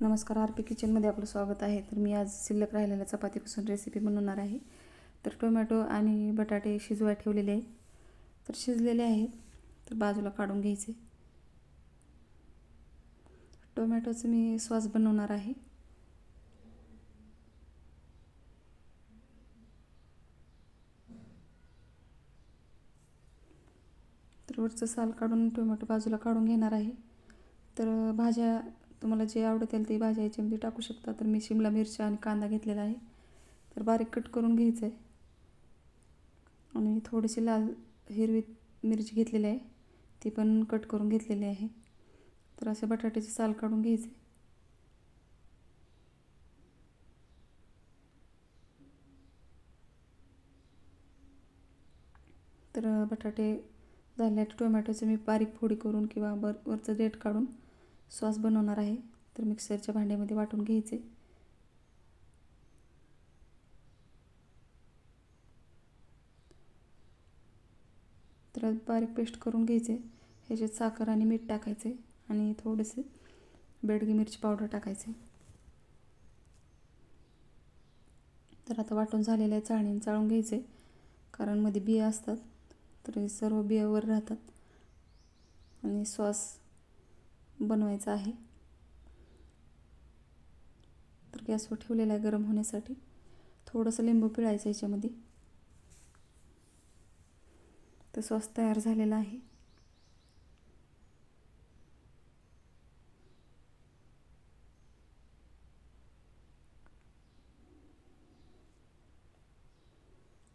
नमस्कार R P किचनमध्ये आपलं स्वागत आहे. तर मी आज शिल्लक राहिलेल्या चपातीपासून रेसिपी बनवणार आहे. तर टोमॅटो आणि बटाटे शिजवाय ठेवलेले आहेत. तर शिजलेले आहेत. तर बाजूला काढून घ्यायचे. टोमॅटोचं मी सॉस बनवणार आहे. तर वरचं साल काढून टोमॅटो बाजूला काढून घेणार आहे. तर भाज्या तुम्हाला जे आवडतील ते भाज्या याच्यामध्ये टाकू शकता. तर मी शिमला मिरच्या आणि कांदा घेतलेला आहे. तर बारीक कट करून घ्यायचं आहे. आणि थोडीशी लाल हिरवी मिरची घेतलेली आहे. ती पण कट करून घेतलेली आहे. तर असे बटाट्याची साल काढून घ्यायचे तर बटाटे झाले टोमॅटोचे मी बारीक फोडी करून किंवा बर वरचं देठ काढून सॉस बनवणार आहे. तर मिक्सरच्या भांड्यामध्ये वाटून घ्यायचे. तर बारीक पेस्ट करून घ्यायचे. ह्याच्यात साखर आणि मीठ टाकायचे आणि थोडेसे बेडगी मिरची पावडर टाकायचे. तर आता वाटून झालेल्या चाळणी चाळून घ्यायचे. कारण मध्ये बिया असतात. तर सर्व बियावर राहतात. आणि सॉस बनवायचा आहे. तर गॅसवर ठेवलेला आहे गरम होण्यासाठी. थोडंसं लिंबू पिळायचं याच्यामध्ये. तर सॉस तयार झालेला आहे.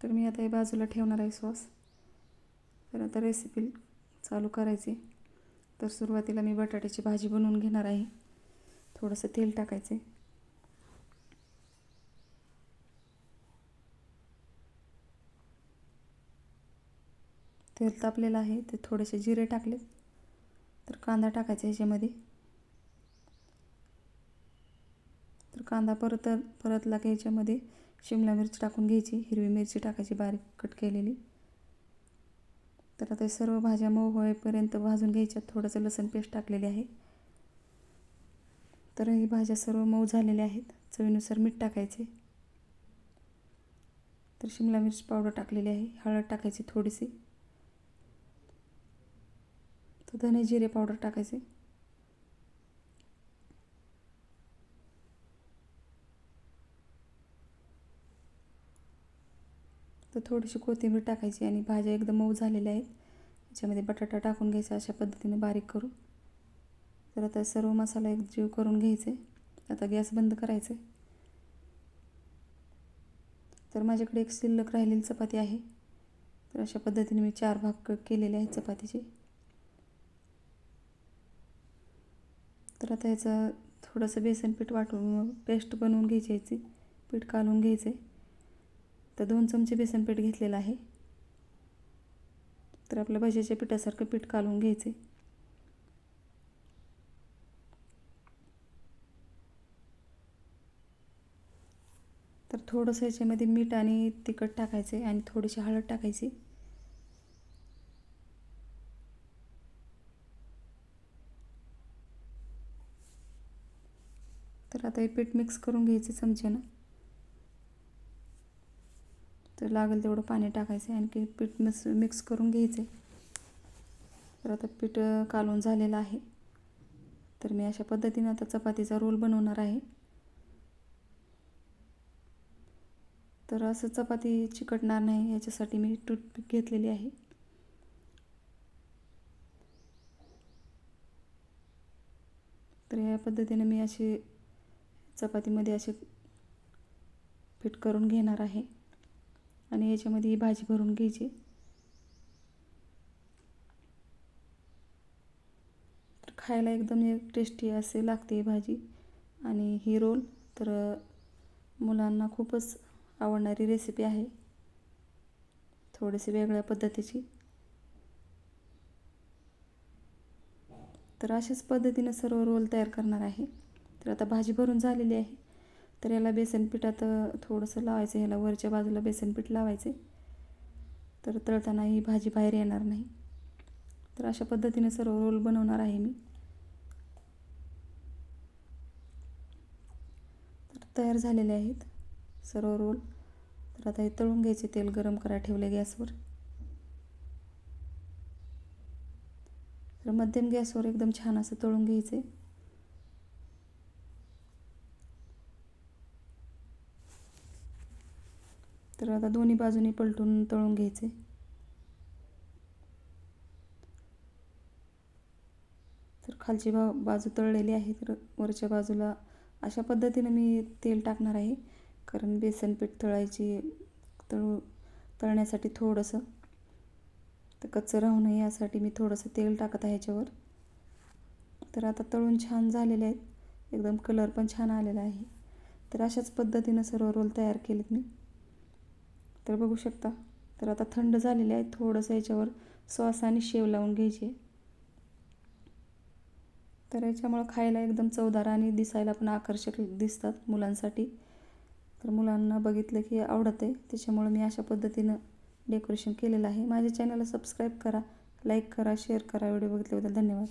तर मी आता हे बाजूला ठेवणार आहे सॉस. तर आता रेसिपी चालू करायची. तर सुरुवातीला मी बटाट्याची भाजी बनवून घेणार आहे. थोडंसं तेल टाकायचे तेल तापलेलं आहे ते थोडेसे जिरे टाकले तर कांदा टाकायचा ह्याच्यामध्ये. तर कांदा परत परतला की ह्याच्यामध्ये शिमला मिरची टाकून घ्यायची हिरवी मिरची टाकायची बारीक कट केलेली. तर आता सर्व भाज्या मऊ होईपर्यंत भाजून घ्यायच्या थोडंसं लसण पेस्ट टाकलेली आहे. तर ही भाज्या सर्व मऊ झालेल्या आहेत. चवीनुसार मीठ टाकायचे. तर शिमला मिरची पावडर टाकलेली आहे. हळद टाकायची थोडीशी. तर धने जिरे पावडर टाकायचे. तर थोडीशी कोथिंबीर टाकायची आणि भाज्या एकदम मऊ झालेल्या आहेत. याच्यामध्ये बटाटा टाकून घ्यायचा अशा पद्धतीने बारीक करून. तर आता सर्व मसाला एक जीव करून घ्यायचे. आता गॅस बंद करायचे. तर माझ्याकडे एक शिल्लक राहिलेली चपाती आहे. तर अशा पद्धतीने मी चार भाग केलेले आहेत चपातीचे. तर आता याचं थोडंसं बेसन पीठ वाटून पेस्ट बनवून घ्यायची याची. पीठ कालून घ्यायचे. तर दोन चमचे बेसन पीठ घेतलेलं आहे. तर आपल्या भज्याच्या पिठासारखं पीठ कालवून घ्यायचे. तर थोडंसं याच्यामध्ये मीठ आणि तिखट टाकायचे आणि थोडीशी हळद टाकायची. तर आता हे पीठ मिक्स करून घ्यायचे चमच्यानं. तर लागेल तेवढं पाणी टाकायचं आणखी पीठ मिक्स मिक्स करून घ्यायचे तर आता पीठ कालून झालेलं आहे. तर मी अशा पद्धतीनं आता चपातीचा रोल बनवणार आहे. तर असं चपाती चिकटणार नाही याच्यासाठी मी टूथपिक घेतलेली आहे. तर या पद्धतीने मी अशी चपातीमध्ये असे फिट करून घेणार आहे. आणि याच्यामध्ये ही भाजी भरून घ्यायची. तर खायला एकदम टेस्टी असे लागते ही भाजी. आणि ही रोल तर मुलांना खूपच आवडणारी रेसिपी आहे. थोडीशी वेगळ्या पद्धतीची. तर अशाच पद्धतीनं सर्व रोल तयार करणार आहे. तर आता भाजी भरून झालेली आहे. तर याला बेसन पिठात थोडंसं लावायचं ह्याला वरच्या बाजूला बेसन पीठ लावायचे तर तळताना ही भाजी बाहेर येणार नाही. तर अशा पद्धतीने सर्व रोल बनवणार आहे मी. तर तयार झालेले आहेत सर्व रोल. तर आता हे तळून घ्यायचे तेल गरम करा ठेवले गॅसवर. तर मध्यम गॅसवर एकदम छान असं तळून घ्यायचे तर आता दोन्ही बाजूनी पलटून तळून घ्यायचे. तर खालची बा बाजू तळलेली आहे तर वरच्या बाजूला अशा पद्धतीनं मी तेल टाकणार आहे. कारण बेसन पीठ तळायची तळू तळण्यासाठी थोडंसं. तर कच्चं राहू नये यासाठी मी थोडंसं तेल टाकत आहे ह्याच्यावर. तर आता तळून छान झालेले आहेत. एकदम कलर पण छान आलेला आहे. तर अशाच पद्धतीनं सर्व रोल तयार केलेत मी. तर बघू शकता. तर आता थंड झालेले आहे थोडंसं याच्यावर सॉस आणि शेव लावून घ्यायचे. तर याच्यामुळं खायला एकदम चवदार आणि दिसायला पण आकर्षक दिसतात मुलांसाठी. तर मुलांना बघितलं की आवडत आहे त्याच्यामुळं मी अशा पद्धतीनं डेकोरेशन केलेलं आहे. माझ्या चॅनलला सबस्क्राईब करा लाईक करा शेअर करा. व्हिडिओ बघितल्याबद्दल धन्यवाद.